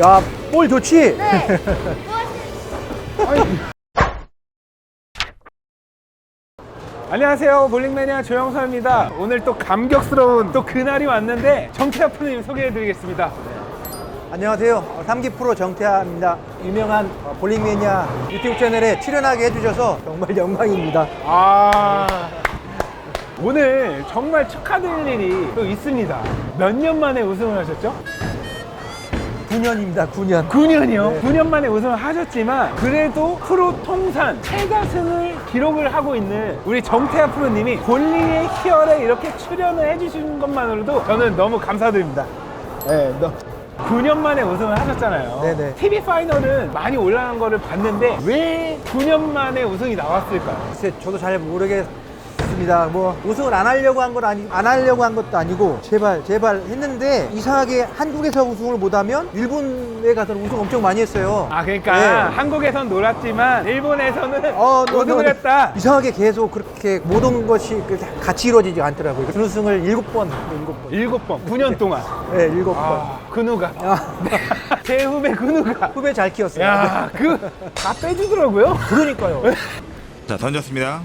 야, 볼 좋지? 안녕하세요 볼링매니아 조영서입니다 오늘 또 감격스러운 또 그날이 왔는데 정태아 프로님 소개해드리겠습니다 안녕하세요. 어, 삼기 프로 정태아입니다. 유명한 어, 볼링 매니아 유튜브 채널에 출연하게 해주셔서 정말 영광입니다. 아 오늘 정말 축하드릴 일이 또 있습니다 몇 년 만에 우승을 하셨죠? 9년입니다, 9년. 9년이요? 네. 9년 만에 우승을 하셨지만 그래도 프로 통산 최다승을 기록을 하고 있는 우리 정태아 프로님이 볼링의 희열에 이렇게 출연을 해주신 것만으로도 저는 너무 감사드립니다. 네, 너 9년 만에 우승을 하셨잖아요. 네네. TV 파이널은 많이 올라간 거를 봤는데 왜 9년 만에 우승이 나왔을까요? 글쎄, 저도 잘 모르겠 습니다. 뭐 우승을 안 하려고 한 건 아니 안 하려고 한 것도 아니고 제발 제발 했는데 이상하게 한국에서 우승을 못하면 일본에 가서는 우승 엄청 많이 했어요. 아 그러니까 네. 한국에선 놀았지만 일본에서는 어, 너, 우승을 너, 했다. 이상하게 계속 그렇게 모든 것이 그 같이 이루어지지 않더라고요. 준우승을 일곱 번, 일곱 번. 일곱 번, 9년 동안. 네, 일곱 번. 아, 근우가. 아, 제 후배 근우가. 후배 잘 키웠어요. 야, 그 다 빼주더라고요. 그러니까요. 자 던졌습니다.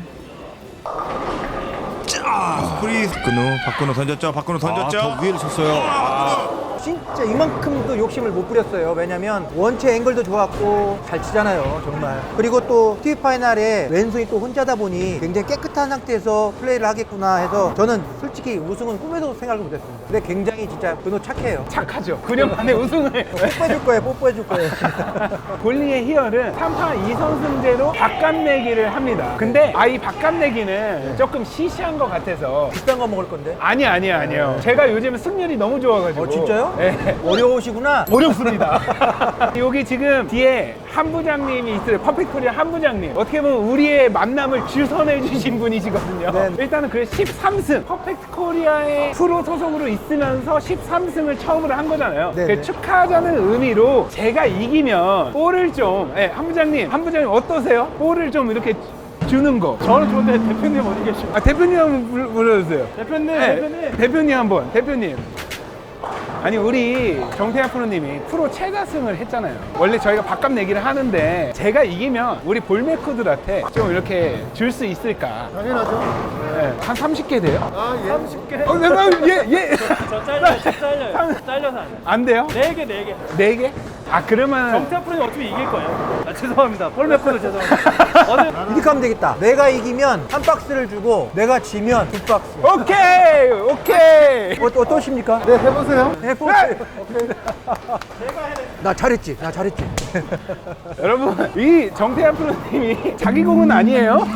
자 스프리. 박근우 박근우 던졌죠 박근우 던졌죠. 위에를 쳤어요. 진짜 이만큼도 욕심을 못 부렸어요. 왜냐면 원체 앵글도 좋았고 잘 치잖아요. 정말. 그리고 또 TV 파이널에 왼손이 또 혼자다 보니 굉장히 깨끗한 상태에서 플레이를 하겠구나 해서 저는 솔직히 우승은 꿈에도 생각을 못 했습니다. 근데 굉장히 진짜 근호 착해요. 착하죠. 9년 만에 우승을. 뽀뽀해줄 거예요. 뽀뽀해줄 거예요. 볼링의 희열은 3파 2선승제로 바깥내기를 합니다. 근데 아, 이 바깥내기는 조금 시시한 것 같아서. 비싼 거 먹을 건데. 아니, 아니, 아니요. 제가 요즘 승률이 너무 좋아가지고. 어, 진짜요? 네. 어려우시구나. 어렵습니다. 여기 지금 뒤에 한 부장님이 있어요. 퍼펙트 코리아 한 부장님. 어떻게 보면 우리의 만남을 주선해 주신 분이시거든요. 네. 일단은 그 13승. 퍼펙트 코리아의 프로 소속으로 있으면서 13승을 처음으로 한 거잖아요. 네, 그 네. 축하하자는 의미로 제가 이기면 볼을 좀, 예, 한 부장님, 한 부장님 어떠세요? 볼을 좀 이렇게 주는 거. 저는 좋은데 대표님 어디 계시죠? 아, 대표님 한번 불- 불러주세요. 대표님, 네, 대표님. 대표님 한 번 대표님 아니 우리 정태현 프로님이 프로 최다승을 했잖아요 원래 저희가 밥값 내기를 하는데 제가 이기면 우리 볼메코들한테 좀 이렇게 줄 수 있을까 당연하죠. 네, 한 30개 돼요? 아, 예. 30개. 어, 내가 예, 예. 저 잘려요, 저 잘려요. 잘려서 안 돼. 안 돼요? 4개, 4개. 네 개? 아 그러면 정태 프로님 어차피 이길 거예요. 아, 죄송합니다. 볼메코도 죄송합니다. 오늘 이렇게 하면 되겠다. 내가 이기면 한 박스를 주고 내가 지면 두 박스. 오케이 오케이 어, 어떠십니까? 네, 해보세요. 해보세요. 나 잘했지. 나 잘했지. 여러분 이 정태현 프로님이 자기 공은 아니에요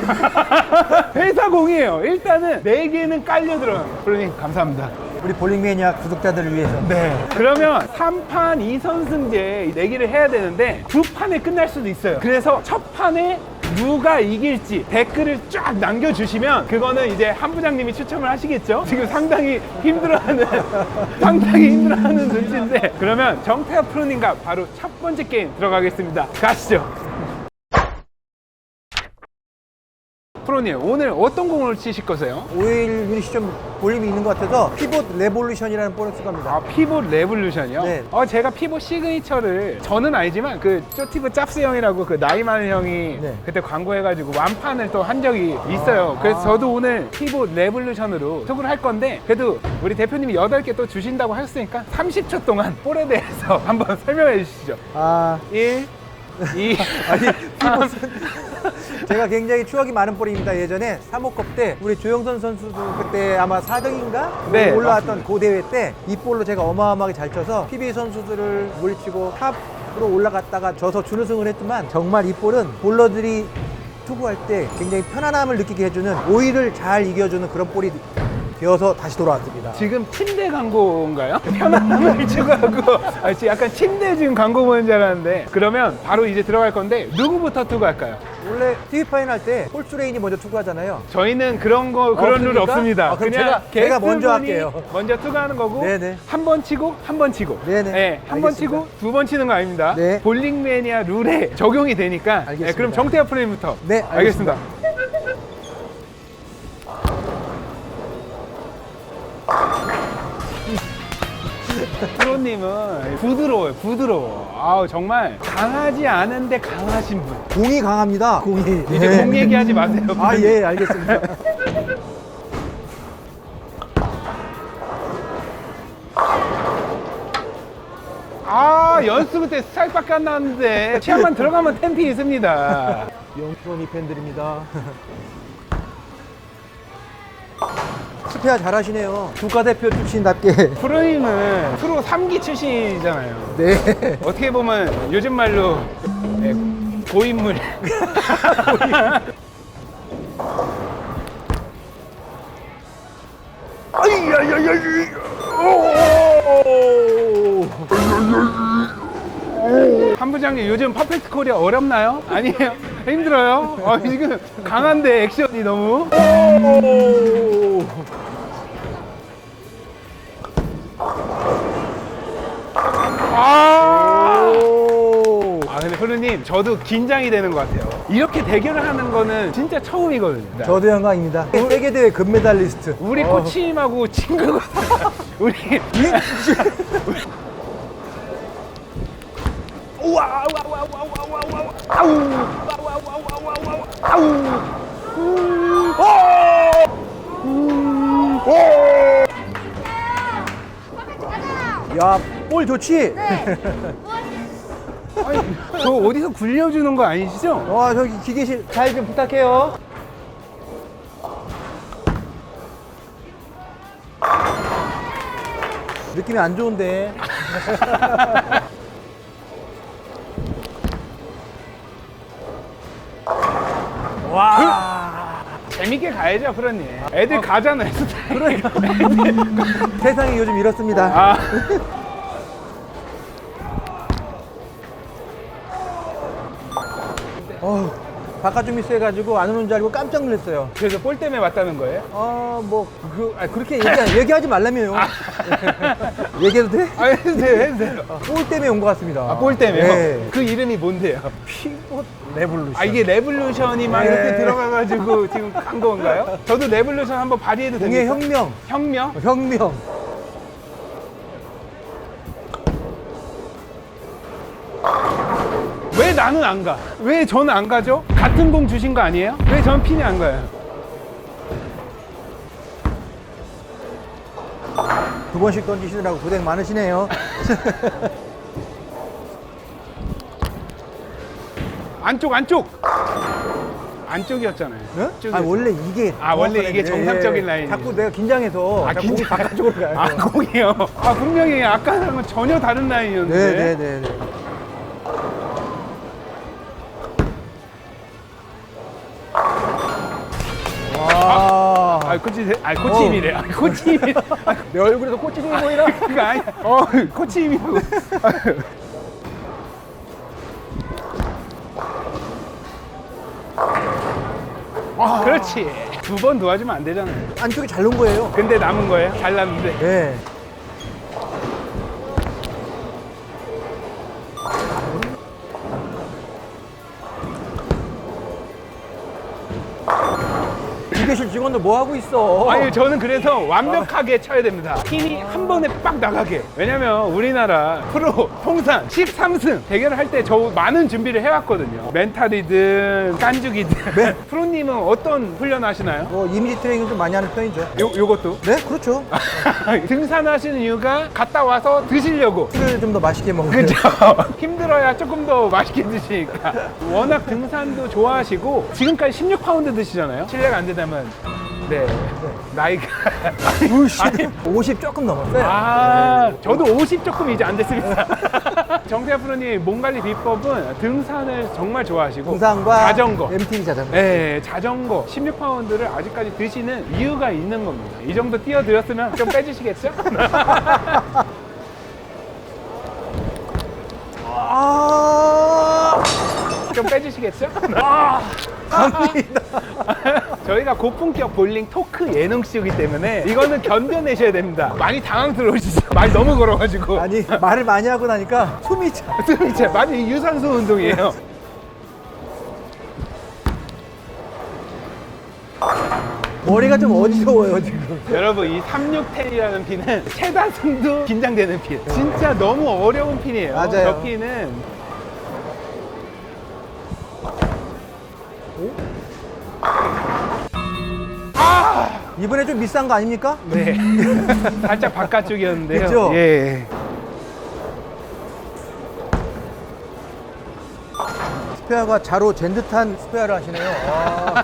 회사 공이에요 일단은 네 개는 깔려 들어요 프로님 감사합니다 우리 볼링 매니아 구독자들을 위해서. 네. 그러면 3판 2선승제 내기를 해야 되는데 두 판에 끝날 수도 있어요. 그래서 첫 판에 누가 이길지 댓글을 쫙 남겨주시면 그거는 이제 한 부장님이 추첨을 하시겠죠? 지금 상당히 힘들어하는 상당히 힘들어하는 눈치인데 그러면 정태호 프로님과 바로 첫 번째 게임 들어가겠습니다. 가시죠. 프로님 오늘 어떤 공을 치실 거세요? 오일 유닛이 좀 볼륨이 있는 것 같아서 피봇 레볼루션이라는 볼을 쓰 겁니다. 아 피봇 레볼루션이요? 네. 어 제가 피봇 시그니처를 저는 아니지만 그 쪼티브 짭스 형이라고 그 나이 많은 형이 네. 그때 광고해가지고 완판을 또 한 적이 있어요. 그래서 저도 오늘 피봇 레볼루션으로 톡을 할 건데 그래도 우리 대표님이 8개 또 주신다고 하셨으니까 30초 동안 볼에 대해서 한번 설명해 주시죠. 아, 1, 2, 아니, 3, 제가 굉장히 추억이 많은 볼입니다. 예전에 3호컵 때 우리 조영선 선수도 그때 아마 4등인가? 네, 올라왔던 그 대회 때 이 볼로 제가 어마어마하게 잘 쳐서 PB 선수들을 물리치고 탑으로 올라갔다가 져서 준우승을 했지만 정말 이 볼은 볼러들이 투구할 때 굉장히 편안함을 느끼게 해주는 오일을 잘 이겨주는 그런 볼이 되어서 다시 돌아왔습니다. 지금 침대 광고인가요? 편안함을 추구하고 아, 지금 약간 침대 지금 광고 보는 줄 알았는데 그러면 바로 이제 들어갈 건데 누구부터 투구할까요? 원래 TV 파인 할 때 홀수레인이 먼저 투구하잖아요. 저희는 그런 거 그런 룰 그러니까? 없습니다. 아, 그럼 제가- 제가 먼저 게스트분이 할게요. 먼저 투구하는 거고 네네. 한 번 치고 한 번 치고 네네. 한 번 알겠습니다. 치고 두 번 치는 거 아닙니다. 네. 볼링 매니아 룰에 적용이 되니까 네, 알겠습니다. 그럼 정태현 프레임부터 네, 알겠습니다. 프로님은 부드러워요, 부드러워. 아우 정말 강하지 않은데 강하신 분. 공이 강합니다. 공이. 이제 네. 공 얘기하지 마세요. 아, 예, 알겠습니다. 아 연습 때 스트라이크밖에 안 나왔는데 시합만 들어가면 템피 있습니다. 영프로니 팬들입니다. 스페어 잘하시네요. 국가대표 출신답게. 프로님은 프로 3기 출신이잖아요. 네. 어떻게 보면 요즘 말로 예, 고인물. 한 부장님 요즘 퍼펙트 코리아 어렵나요? 아니에요? 힘들어요? 아, 지금 강한데 액션이 너무. 아! 오. 아 근데 프로님 저도 긴장이 되는 것 같아요. 이렇게 대결을 하는 거는 진짜 처음이거든요. 저도 영광입니다. 세계 대회 금메달리스트. 우리 어. 코치님하고 친구가 우리 우와 우와 우와 우와 우와 우와 우와 아우 우와 우와 우와 우와 우와 아우 음, 오! 음, 오! 야, 볼 좋지? 아니, 저 어디서 굴려주는 거 아니시죠? 와, 저기 기계실 잘 좀 부탁해요. 느낌이 안 좋은데. 와. 재밌게 가야죠, 프로님. 애들 가잖아요, 스타일. 세상이 요즘 이렇습니다. 아. 바깥 좀 미스해가지고 안 오는 줄 알고 깜짝 놀랐어요. 그래서 볼 때문에 왔다는 거예요? 어, 뭐, 그, 아, 그렇게 얘기, 얘기하지 말라며요. 얘기해도 돼? 아, 해도 돼요, 해도 돼요. 볼 때문에 온 것 같습니다. 아, 볼 때문에요? 네. 그 이름이 뭔데요? 피봇 레볼루션. 아, 이게 레볼루션이 막 네. 이렇게 들어가가지고 지금 간 건가요? 저도 레볼루션 한번 발휘해도 공의 됩니까? 혁명. 혁명? 혁명. 왜 나는 안 가? 왜 저는 안 가죠? 같은 공 주신 거 아니에요? 왜 저는 핀이 안 가요? 두 번씩 던지시느라고 고생 많으시네요. 안쪽, 안쪽! 안쪽이었잖아요. 네? 아, 원래 이게. 아, 원래 이게 정상적인 예, 예. 라인이에요. 자꾸 내가 긴장해서. 아, 자꾸 공이 긴장- 바깥쪽으로 가요. 아, 공이요? 아, 분명히 아까랑은 전혀 다른 라인이었는데. 네네네 아, 코치, 아, 코치님이래. 아, 코치님이. 아, 내 얼굴에서 꽃이 보이나? 그거 아니야. 어, 코치님이라고. 아, 그렇지. 두 번 도와주면 안 되잖아요. 안쪽이 잘 놓은 거예요. 근데 남은 거예요? 잘 남는데. 네. 계실 직원들 뭐 하고 있어? 아니 저는 그래서 완벽하게 쳐야 됩니다. 핀이 한 번에 빡 나가게. 왜냐면 우리나라 프로 통산 13승 대결을 할 때 저 많은 준비를 해왔거든요. 멘탈이든 깐죽이든. 프로님은 어떤 훈련 하시나요? 뭐 이미지 트레이닝 좀 많이 하는 편이죠. 요, 요것도? 네, 그렇죠. 등산하시는 이유가 갔다 와서 드시려고. 술을 좀 더 맛있게 먹는. 그죠? 힘들어야 조금 더 맛있게 드시니까. 워낙 등산도 좋아하시고, 지금까지 16파운드 드시잖아요? 실례가 안 된다면. 네. 나이가. 우씨, 50 조금 넘었어요. 아, 저도 50 조금 이제 안 됐습니다. 정태아 프로님 몸 관리 비법은 등산을 정말 좋아하시고 등산과 자전거. MTB 자전거. 네, 자전거 16파운드를 아직까지 드시는 이유가 있는 겁니다. 이 정도 띄워드렸으면 좀 빼주시겠죠? 아, 좀 빼주시겠죠? 갑니다. 저희가 고품격 볼링 토크 예능쇼이기 때문에 이거는 견뎌내셔야 됩니다. 많이 당황스러우시죠? 많이 너무 걸어가지고. 아니 말을 많이 하고 나니까 숨이 차. 숨이 차. 많이 유산소 운동이에요. 머리가 좀 어지러워요 지금. 여러분 이 361이라는 핀은 최다승도 긴장되는 핀. 진짜 너무 어려운 핀이에요. 맞아요. 저 핀은 이번에 좀 비싼 거 아닙니까? 네 살짝 바깥쪽이었는데요. 그죠? 예. 스페어가 자로 잰 듯한 스페어를 하시네요. 아,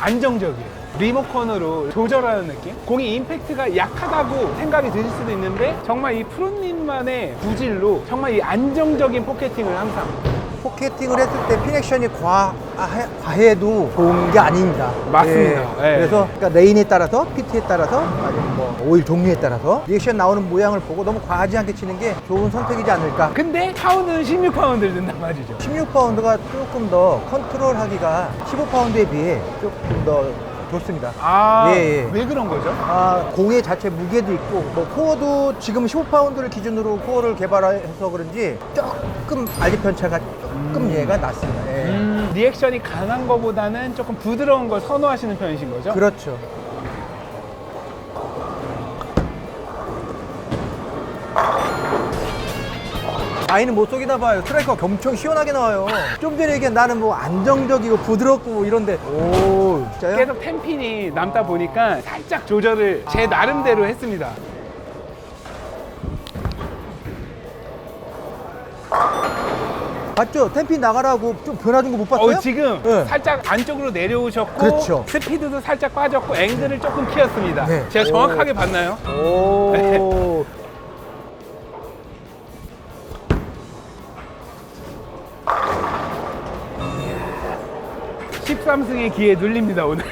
안정적이에요. 리모컨으로 조절하는 느낌? 공이 임팩트가 약하다고 생각이 드실 수도 있는데 정말 이 프로님만의 구질로 정말 이 안정적인 포켓팅을 항상 포켓팅을 했을 때 피넥션이 과, 해 도 좋은 게 아닙니다. 맞습니다. 예. 그래서 그러니까 레인에 따라서 피트에 따라서 아니면 뭐 오일 종류에 따라서 리액션 나오는 모양을 보고 너무 과하지 않게 치는 게 좋은 선택이지 않을까. 근데 파운드는 16파운드를 든단 말이죠 16파운드가 조금 더 컨트롤하기가 15파운드에 비해 조금 더 좋습니다. 아, 예, 예. 왜 그런 거죠? 아, 공의 자체 무게도 있고 뭐 코어도 지금 15파운드를 기준으로 코어를 개발해서 그런지 조금 알리 편차가 조금 얘가 낮습니다. 예. 음, 리액션이 강한 거보다는 조금 부드러운 걸 선호하시는 편이신 거죠? 그렇죠. 아이는 못 속이나 봐요. 스트라이커가 엄청 시원하게 나와요. 좀 전에 얘기한 나는 뭐 안정적이고 부드럽고 뭐 이런데 오 진짜요? 계속 템핀이 남다 보니까 살짝 조절을 제 나름대로 했습니다. 봤죠? 템핀 나가라고 좀 변화 준 거 못 봤어요? 어, 지금 네. 살짝 안쪽으로 내려오셨고 그렇죠. 스피드도 살짝 빠졌고 앵글을 조금 키웠습니다. 네. 제가 정확하게 봤나요? 오. 13승의 기에 눌립니다 오늘.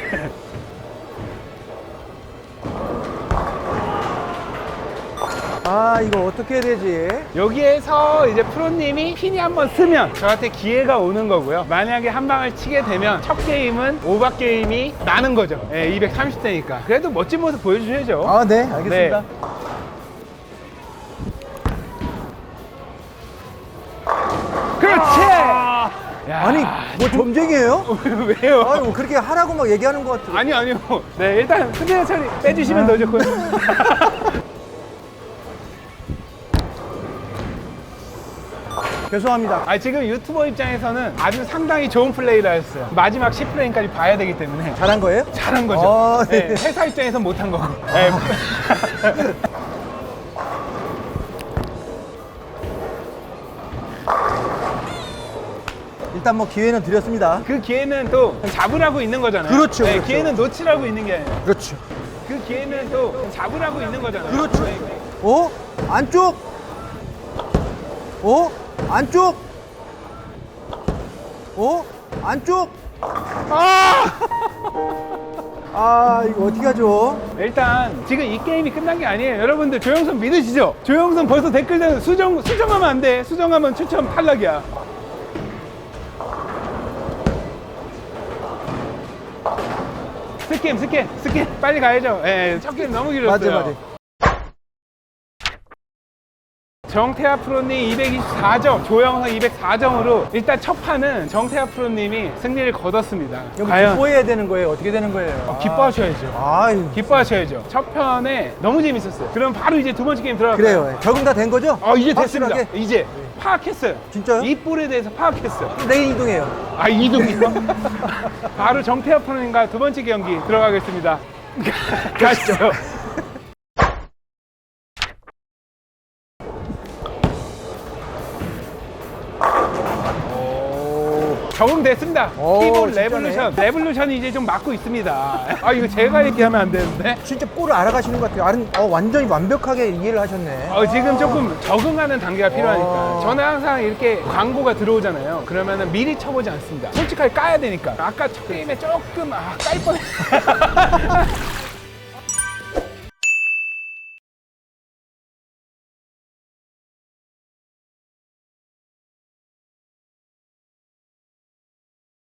아 이거 어떻게 해야 되지? 여기에서 이제 프로님이 핀이 한번 쓰면 저한테 기회가 오는 거고요. 만약에 한 방을 치게 되면 첫 게임은 오박 게임이 나는 거죠. 예, 230대니까. 그래도 멋진 모습 보여주셔야죠. 아 네 알겠습니다. 네. 그렇지. 야. 아니 뭐 점쟁이에요? 왜요? 아니 뭐 그렇게 하라고 막 얘기하는 것 같아. 아니요, 아니요. 네, 일단 흔들어 처리 빼주시면 더 좋고요. 죄송합니다. 아, 지금 유튜버 입장에서는 아주 상당히 좋은 플레이를 하셨어요. 마지막 10프레임까지 봐야 되기 때문에. 잘한 거예요? 잘한 거죠. 아, 네, 네. 회사 입장에선 못한 거고. 네. 일단 뭐 기회는 드렸습니다. 그 기회는 또 잡으라고 있는 거잖아요. 그렇죠, 네, 그렇죠. 기회는 놓치라고 있는 게 아니라 그렇죠. 그 기회는 또 잡으라고 있는 거잖아요. 그렇죠. 네, 네. 어? 안쪽? 어? 안쪽? 어? 안쪽? 아! 아, 이거 어떻게 하죠? 일단 지금 이 게임이 끝난 게 아니에요. 여러분들 조영선 믿으시죠? 조영선 벌써 댓글들 수정 수정하면 안 돼. 수정하면 추첨 탈락이야. 스캠 스캠 스캠 빨리 가야죠. 예, 첫 게임 너무 길었어요. 맞아, 맞아. 정태아 프로님 224점, 조영선 204점으로 일단 첫 판은 정태아 프로님이 승리를 거뒀습니다. 과연 기뻐해야 되는 거예요? 어떻게 되는 거예요? 기뻐하셔야죠. 아, 아유, 기뻐하셔야죠. 첫 편에 너무 재밌었어요. 그럼 바로 이제 두 번째 게임 들어갈까요? 그래요. 적응 다 된 거죠? 어, 이제 됐습니다. 확실하게? 이제 파악했어요. 진짜요? 이 볼에 대해서 파악했어요. 내일 이동해요. 아, 이동이요? 바로 정태아 프로님과 두 번째 경기 들어가겠습니다. 가시죠. 적응됐습니다. 오, 키볼 진짜네. 레볼루션. 레볼루션이 이제 좀 맡고 있습니다. 아, 이거 제가 얘기하면 안 되는데. 진짜 골을 알아가시는 것 같아요. 아는- 어, 완전히 완벽하게 이해를 하셨네. 어, 지금 조금 적응하는 단계가 필요하니까. 어. 저는 항상 이렇게 광고가 들어오잖아요. 그러면은 미리 쳐보지 않습니다. 솔직하게 까야 되니까. 아까 첫 게임에 조금, 아, 깔 뻔.